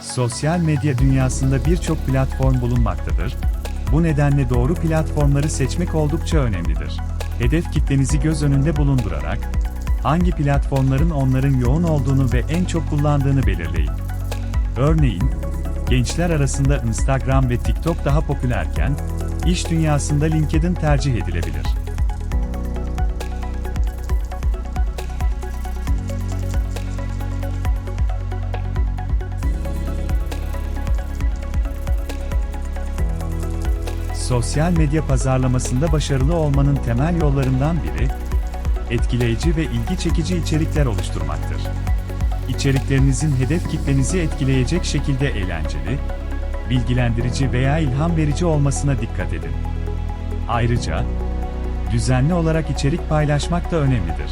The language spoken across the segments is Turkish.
Sosyal medya dünyasında birçok platform bulunmaktadır. Bu nedenle doğru platformları seçmek oldukça önemlidir. Hedef kitlenizi göz önünde bulundurarak, hangi platformların onların yoğun olduğunu ve en çok kullandığını belirleyin. Örneğin, gençler arasında Instagram ve TikTok daha popülerken, iş dünyasında LinkedIn tercih edilebilir. Sosyal medya pazarlamasında başarılı olmanın temel yollarından biri, etkileyici ve ilgi çekici içerikler oluşturmaktır. İçeriklerinizin hedef kitlenizi etkileyecek şekilde eğlenceli, bilgilendirici veya ilham verici olmasına dikkat edin. Ayrıca, düzenli olarak içerik paylaşmak da önemlidir.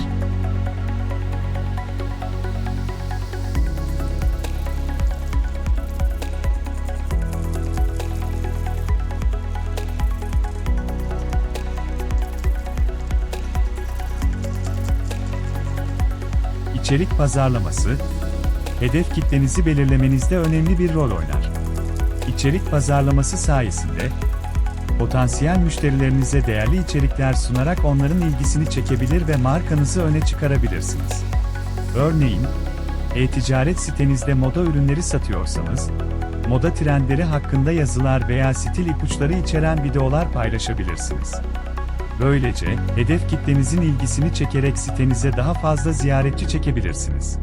İçerik pazarlaması, hedef kitlenizi belirlemenizde önemli bir rol oynar. İçerik pazarlaması sayesinde, potansiyel müşterilerinize değerli içerikler sunarak onların ilgisini çekebilir ve markanızı öne çıkarabilirsiniz. Örneğin, e-ticaret sitenizde moda ürünleri satıyorsanız, moda trendleri hakkında yazılar veya stil ipuçları içeren videolar paylaşabilirsiniz. Böylece, hedef kitlenizin ilgisini çekerek sitenize daha fazla ziyaretçi çekebilirsiniz.